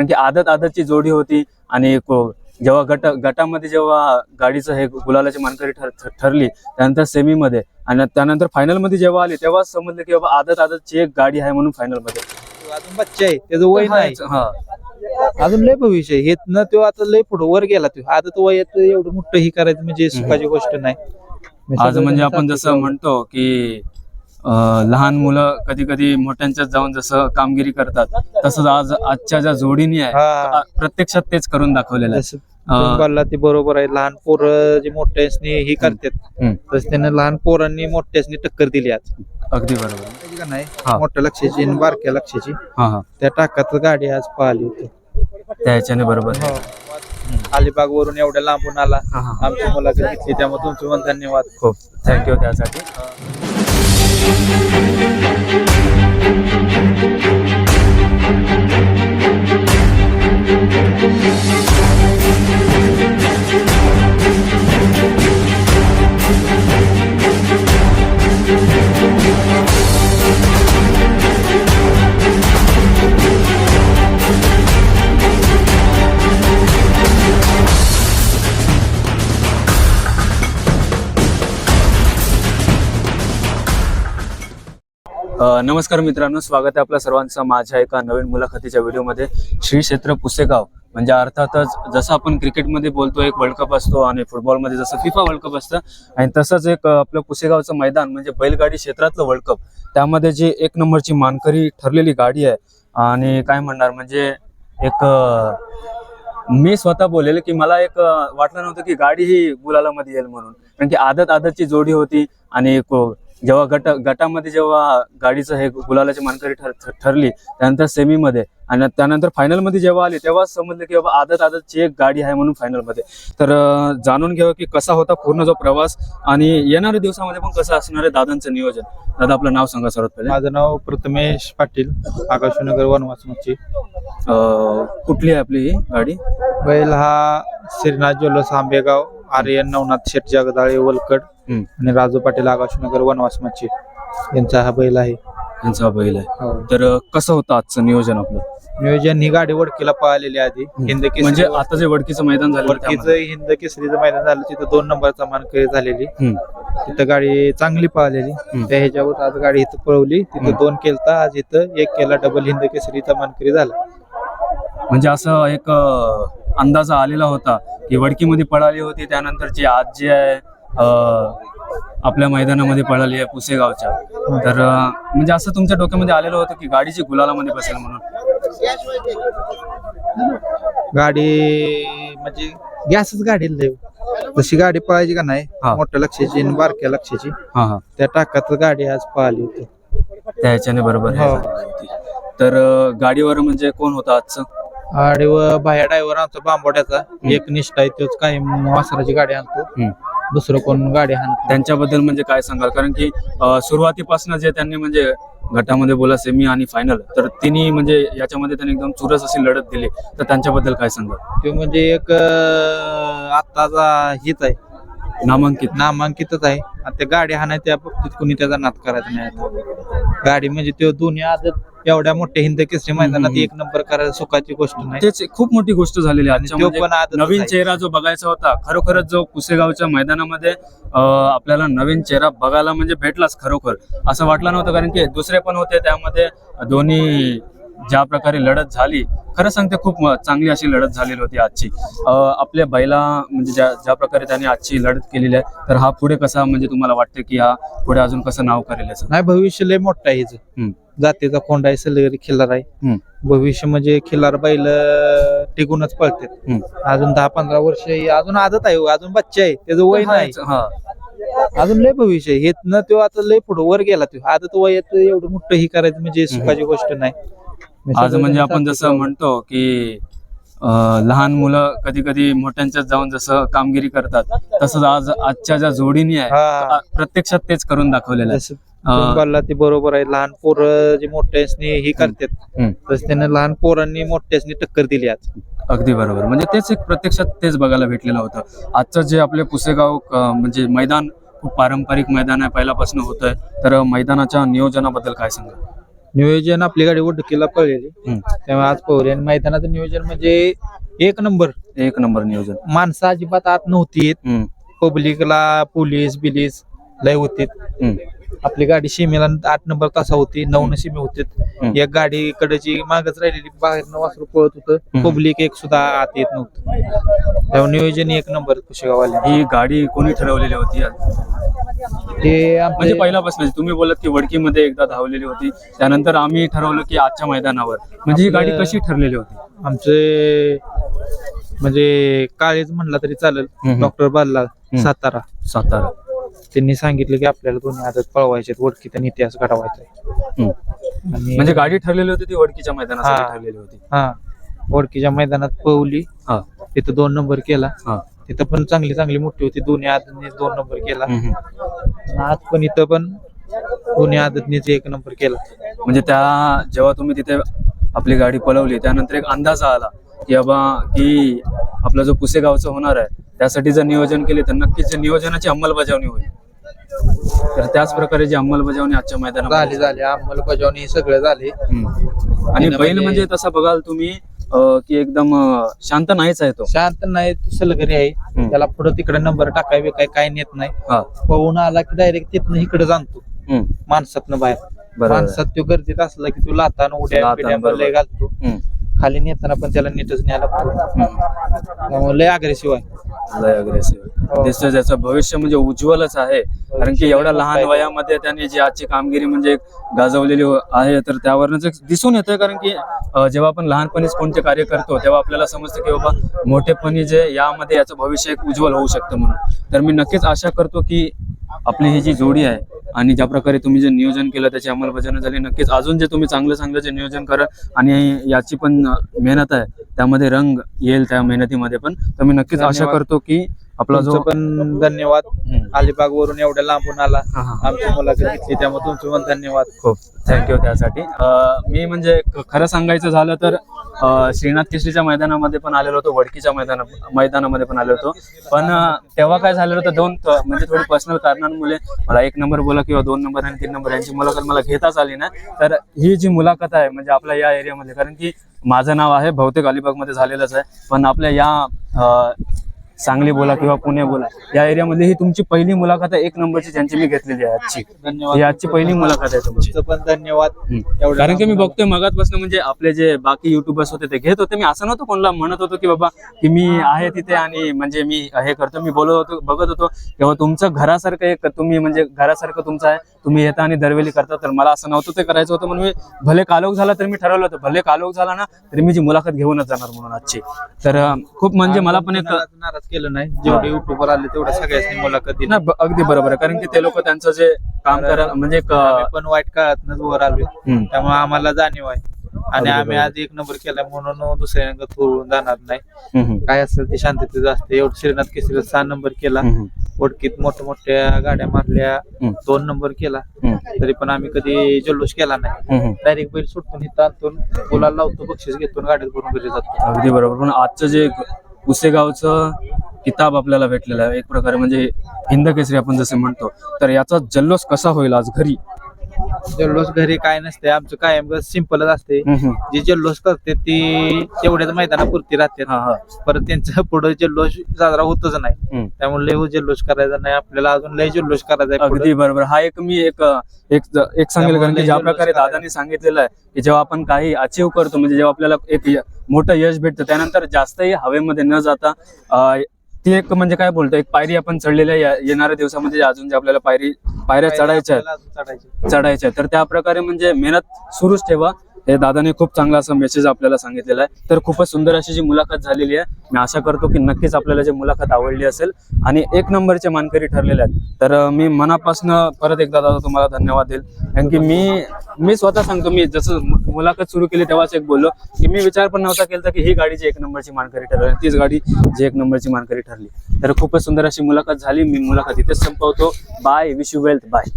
कारण की आदत आदतची जोडी होती आणि जेव्हा गट गटामध्ये जेव्हा गाडीचं हे गुलालाची मानकरी ठर ठर- ठरली त्यानंतर सेमीमध्ये आणि त्यानंतर फायनलमध्ये जेव्हा आली तेव्हा समजलं की बाबा आदत आदतची एक गाडी आहे म्हणून फायनलमध्ये अजून बच्चा आहे त्याचं वय नाही. हा. अजून लय भविष्य. हे न तो आता लय पुढे वर गेला तो. आता तो वयात एवढं मोठं ही करायचं म्हणजे सुखाची गोष्ट नाही. आज म्हणजे आपण जसं म्हणतो की लहान मुलं कधी कधी मोठ्यांच्यात जाऊन जसं कामगिरी करतात तसंच आज आजच्या ज्या जोडीनी आहे हा. प्रत्यक्षात तेच करून दाखवलेलं आहे. बोलला ते बरोबर आहे लहान पोरं जे मोठ्यासनी ही करतात. तसं त्याने लहान पोरांनी मोठ्यासनी टक्कर दिली आज. अगदी बरोबर. नाही? हा. मोठ्या लक्षाची आणि बारक्या लक्षाची. हा हा. त्या टाकात गाडी आज पाहिली होती. त्या ह्याच्याने बरोबर आहे. अलिबाग वरून एवढ्या लांबून आला. हा, हा. आमची मुलाखत घेतली त्यामुळे तुमचे पण धन्यवाद. खूप. थँक्यू त्यासाठी. अ, नमस्कार मित्रांनो स्वागत आहे आपल्या सर्वांचं माझ्या एका नवीन मुलाखतीच्या व्हिडिओमध्ये. श्री क्षेत्र पुसेगाव म्हणजे अर्थातच जसं आपण क्रिकेटमध्ये बोलतो एक वर्ल्ड कप असतो आणि फुटबॉलमध्ये जसं फिफा वर्ल्ड कप असतं आणि तसंच एक आपलं पुसेगावचं मैदान म्हणजे बैलगाडी क्षेत्रातलं वर्ल्ड कप त्यामध्ये जी एक नंबरची मानकरी ठरलेली गाडी आहे आणि काय म्हणणार म्हणजे एक मी स्वतः बोलेल की मला एक वाटलं नव्हतं की गाडी ही गुलालामध्ये येईल म्हणून. कारण की आदत आदतची जोडी होती आणि जेव्हा गट गटामध्ये जेव्हा गाडीचं हे गुलालाची मानकरी ठर ठर- ठरली त्यानंतर सेमीमध्ये आणि त्यानंतर फायनलमध्ये जेव्हा आली तेव्हा समजलं की बाबा आदत आदतची एक गाडी आहे म्हणून फायनलमध्ये. तर जाणून घ्यावं की कसा होता पूर्ण जो प्रवास आणि येणाऱ्या दिवसामध्ये पण कसं असणार आहे दादांचं नियोजन? दादा आपलं नाव सांगा सर्वात पहिले. माझं नाव प्रथमेश पाटील आकाशनगर वनवासमुखची अं, कुठली आहे आपली ही गाडी? बैल हा श्रीनाथ ज्वेलर्स आंबेगाव आर्यन नवनाथ शेठ जगदाळे वलकड. आणि राजू पाटील आकाशनगर वनवासमाची यांचा हा बैल आहे. यांचा बैल आहे. तर अं, कसं होतं आजचं नियोजन आपलं? नियोजन ही गाडी वडकीला पळालेली आधी. हिंद केसरी म्हणजे आता जे वडकीचं मैदान झालं वडकीचं हिंद केसरीचं मैदान झालं तिथं दोन नंबरचा मानकरी झालेली. हम्म. तिथं गाडी चांगली पळालेली. त्या ह्याच्यावर आज गाडी इथं पळवली. तिथं हम्म. दोन केलता आज इथं एक केला डबल हिंद केसरीचा मानकरी झाला. म्हणजे असं एक अं, अंदाजा आलेला होता की वडकीमध्ये पळाली होती त्यानंतर जी आज जी आहे आपल्या मैदानामध्ये पळाली आहे पुसेगावच्या तर म्हणजे असं तुमच्या डोक्यामध्ये आलेलं होतं की गाडीची गुलालामध्ये बसेल म्हणून? गाडी म्हणजे गॅसच गाडीला देऊ जशी गाडी पळायची का नाही. मोठ्या लक्षाची आणि बारक्या लक्षाची त्या टाकात गाडी आज पळाली होती. त्या ह्याच्याने बरोबर हे. तर गाडीवर म्हणजे कोण होतं आजचं? व बाह्या ड्रायव्हर आमचा बांबोड्याचा. एक निष्ठा आहे तोच काय वासराची गाडी आणतो. दुसरं कोण गाडी आणतो त्यांच्याबद्दल म्हणजे काय सांगाल? कारण की सुरुवातीपासून जे त्यांनी म्हणजे गटामध्ये बोला सेमी आणि फायनल तर तिन्ही म्हणजे याच्यामध्ये त्यांनी एकदम चुरस अशी लढत दिली. तर त्यांच्याबद्दल काय सांगाल? तो म्हणजे एक आत्ताचा हित आहे. नामांकित. नामांकितच आहे. आणि त्या गाडी हाणाय त्या बाबतीत कोणी त्याचा नाद करायचा नाही गाडी म्हणजे तो दोन्ही आदत एवढ्या मोठ्या हिंद केसरी मैदानात. एक नंबर करायला सुखाची गोष्ट नाही तेच खूप मोठी गोष्ट झालेली आहे तो म्हणजे पण नवीन. चेहरा जो बघायचा होता खरोखरच जो पुसेगावच्या मैदानामध्ये आपल्याला नवीन चेहरा बघायला म्हणजे भेटलाच खरोखर असं वाटलं नव्हतं कारण की दुसरे पण होते त्यामध्ये दोन्ही ज्या प्रकारे लढत झाली खरं सांगते खूप चांगली अशी लढत झालेली होती आजची. आपल्या बैला म्हणजे ज्या ज्या प्रकारे त्यांनी आजची लढत केलेली आहे तर हा पुढे कसा म्हणजे तुम्हाला वाटतं की हा पुढे अजून कसं नाव करेल नाही भविष्य लय मोठं आहे हिचं. जातीचा कोंडा आहे सलगरी खिल्लार आहे. भविष्य म्हणजे खिल्लार बैल टिकूनच पळतात. हम्म. अजून दहा पंधरा वर्ष अजून आदत आहे हो, अजून बच्चा आहे त्याचं वय नाही. अजून लय भविष्य. हे न तो आता लय पुढे वर गेला तो. आदत वयात एवढं मोठं ही करायचं म्हणजे सुखाची गोष्ट नाही. आज म्हणजे आपण जसं म्हणतो की लहान मुलं कधी कधी मोठ्यांच्यात जाऊन जसं कामगिरी करतात तसंच आज आजच्या ज्या जोडीनी आहे हा. प्रत्यक्षात तेच करून दाखवलेलं आहे. बोलला ते बरोबर आहे लहान पोरं जे मोठ्यासनी ही करतात. तसं त्याने लहान पोरांनी मोठ्यासनी टक्कर दिली आज. अगदी बरोबर. म्हणजे तेच एक प्रत्यक्षात तेच बघायला भेटलेलं होतं. आजचं जे आपले पुसेगाव म्हणजे मैदान खूप पारंपरिक मैदान आहे पहिल्यापासून होत आहे तर मैदानाच्या नियोजनाबद्दल काय सांगा नियोजन आपली गाडी उडकीला पळलेली. तेव्हा आज पळवली आणि मैदानाचं नियोजन म्हणजे एक नंबर. एक नंबर नियोजन. माणसं अजिबात आत नव्हती हम्म, पब्लिकला पोलीस बिलीस लय होते हम्म, आपली गाडी सीमेला आठ नंबर तासा होती नऊ न सीमे होते. एक गाडी कडेची मागच राहिलेली बाहेर वासरू पळत होतं. पब्लिक एक सुद्धा आत येत नव्हतं. तेव्हा नियोजन एक नंबर कुशेगावाले ही गाडी कोणी ठरवलेली होती ते म्हणजे पहिल्यापासून तुम्ही बोलत की वडकीमध्ये एकदा धावलेली होती त्यानंतर आम्ही ठरवलं की आजच्या मैदानावर. म्हणजे ही गाडी कशी ठरलेली होती? आमचे म्हणजे काळेच म्हणला तरी चालेल. डॉक्टर बाल्ला सातारा. सातारा. त्यांनी सांगितलं की आपल्याला दोन्ही आदत पळवायचे त्यांनी इतिहास घडवायचा आहे. आणि म्हणजे गाडी ठरलेली होती ती वडकीच्या मैदानासाठी हा. ठरलेली होती. हा. वडकीच्या मैदानात पळवली. हा. तिथं दोन नंबर केला. हा. तिथं पण चांगली चांगली मोठी होती दोन्ही आदतने दोन नंबर केला. हम्म, हम्म. आज पण इथं पण दोन्ही आदतनेच एक नंबर केला. म्हणजे त्या जेव्हा तुम्ही तिथे आपली गाडी पळवली त्यानंतर एक अंदाज आला की बाबा की आपला जो पुसेगावचा होणार आहे त्यासाठी जर नियोजन केले तर नक्कीच नियोजनाची अंमलबजावणी होईल. तर त्याच प्रकारे जी अंमलबजावणी आजच्या झाली मैदानात झाली. अंमलबजावणी सगळं झाले. आणि बैल म्हणजे- म्हणजे तसा बघाल तुम्ही की एकदम शांत नाहीच आहे तो. शांत नाही तू सलगरी आहे. त्याला पुढे तिकडे नंबर टाकाय बिकाय काय नेत नाही. पळून आला की डायरेक्ट तिथनं इकडे जाणतो. माणसातनं बाहेर. माणसात तो गर्दीत असला की तू लातान उड्या घालतो. खाली नेताना पण त्याला नीटच न्यायला. त्यामुळे लय अग्रेसिव्ह आहे. लय अग्रेसिव्ह हो. दिसतं त्याचं भविष्य म्हणजे उज्ज्वलच आहे. कारण की एवढ्या लहान वयामध्ये त्यांनी जी आजची कामगिरी म्हणजे गाजवलेली हो- आहे तर त्यावरच दिसून येतंय. कारण की जेव्हा आपण लहानपणीच कोणते कार्य करतो तेव्हा आपल्याला समजतं की बाबा मोठेपणी जे यामध्ये याचं भविष्य एक उज्ज्वल होऊ शकतं म्हणून. तर मी नक्कीच आशा करतो की आपली ही जी जोडी आहे आणि ज्या प्रकारे तुम्ही जे नियोजन केलं त्याची अंमलबजावणी झाली नक्कीच अजून जे तुम्ही चांगलं चांगलं जे नियोजन करा आणि याची पण मेहनत आहे त्यामध्ये रंग येईल त्या मेहनतीमध्ये पण तर मी नक्कीच आशा. करतो की आपला जो पण धन्यवाद. अलिबाग वरून एवढ्या लांबून आला. आमची मुलाखत घेतली त्यामुळे तुमचं पण धन्यवाद. खूप. थँक्यू त्यासाठी. मी म्हणजे खरं सांगायचं झालं तर श्रीनाथ केसरीच्या मैदानामध्ये पण आलेलो होतो वडकीच्या मैदाना मैदानामध्ये पण आलो होतो. पण तेव्हा काय झालेलं होतं दोन म्हणजे थोडी पर्सनल कारणांमुळे मला एक नंबर बोला किंवा दोन नंबर आणि तीन नंबर यांची मुलाखत मला घेताच आली ना. तर ही जी मुलाखत आहे म्हणजे आपल्या या एरियामध्ये कारण की माझं नाव आहे बहुतेक अलिबागमध्ये झालेलंच आहे. पण आपल्या या सांगली बोला किंवा पुणे बोला या एरियामध्ये ही तुमची पहिली मुलाखत आहे. एक नंबरची ज्यांची मी घेतलेली आहे आजची. ही धन्यवाद आजची पहिली मुलाखत आहे तुमची. पण धन्यवाद. कारण की मी बघतोय मगातपासून म्हणजे आपले जे बाकी युट्यूबर्स होते ते घेत होते. मी असं नव्हतं कोणाला म्हणत होतो की बाबा की मी आहे तिथे आणि म्हणजे मी हे करतो. मी बोलत होतो बघत होतो. तेव्हा तुमचं घरासारखं एक तुम्ही म्हणजे घरासारखं तुमचं आहे. तुम्ही येता आणि दरवेळी करता. तर मला असं नव्हतं ते करायचं होतं. म्हणून मी भले कालोख झाला तर मी ठरवलं होतं. भले कालोख झाला ना तरी मी जी मुलाखत घेऊनच जाणार म्हणून आजची. तर खूप म्हणजे मला पण एक केलं नाही. जेवढे युट्यूबर आले तेवढ्या सगळ्यांनी मुलाखत दिली. ब- अगदी बरोबर आहे. कारण की ते लोक त्यांचं जे काम करा म्हणजे आम्ही पण वाईट काळातनच वर आलोय. हम्म. त्यामुळे आम्हाला जाणीव आहे. आणि आम्ही बरोबर. आज एक नंबर केला म्हणून दुसऱ्यांना थोडून जाणार नाही. हम्म, हम्म, काय असेल ते शांततेत असते एवढं श्रीनाथ केसरीला सहा नंबर केला. हम्म, ओळखीत मोठ्या मोठ्या गाड्या मारल्या. हम्म. दोन नंबर केला. हम्म, तरी पण आम्ही कधी जल्लोष केला नाही. हम्म, हम्म. डायरेक्ट बैल सुटून इथं आणतो लावतो बक्षीस घेतो आणि गाडीत भरून घरी जातो. अगदी बरोबर. पण आजचं जे पुसेगावचं किताब आपल्याला भेटलेलं आहे. एक प्रकारे म्हणजे हिंद केसरी आपण जसे म्हणतो तर याचा जल्लोष कसा होईल आज घरी? जल्लोष घरी काय नसते. आमचं कायम सिंपलच असते. हम्म. जे जल्लोष करते ती तेवढ्याच मैदानापुरती राहते. हा हा. परत त्यांचा पुढे जल्लोष साजरा होतच नाही. त्यामुळे लय जल्लोष करायचा नाही. आपल्याला अजून लय जल्लोष करायचा आहे पुढं. अगदी बरोबर. हा एक मी एक एक एक सांगेल कारण की ज्या प्रकारे दादानी सांगितलेलं आहे की जेव्हा आपण काही अचीव करतो म्हणजे जेव्हा आपल्याला एक य- मोठं यश भेटतं त्यानंतर जास्तही हवेमध्ये न जाता अं, ती एक म्हणजे काय बोलतो एक पायरी आपण चढलेल्या येणाऱ्या दिवसामध्ये अजून जे आपल्याला पायरी पायऱ्या चढायच्या आहेत. आपल्याला अजून चढायचे चढायचे आहे. तर त्या प्रकारे म्हणजे मेहनत सुरूच ठेवा. हे दादाने खूप चांगला असा मेसेज आपल्याला सांगितलेला आहे. तर खूपच सुंदर अशी जी मुलाखत झालेली आहे. मी आशा करतो की नक्कीच आपल्याला जी मुलाखत आवडली असेल आणि एक नंबरचे मानकरी ठरलेले आहेत. तर मी मनापासून परत एकदा दादा तुम्हाला धन्यवाद देईल. कारण की मी मी स्वतः सांगतो मी जसं मुलाखत सुरू केली तेव्हाच एक बोललो की मी विचार पण नव्हता केला की ही गाडी जी एक नंबरची मानकरी ठरली तीच गाडी जी एक नंबरची मानकरी ठरली. तर खूपच सुंदर अशी मुलाखत झाली. मी मुलाखत इथेच संपवतो. Bye wish you wealth bye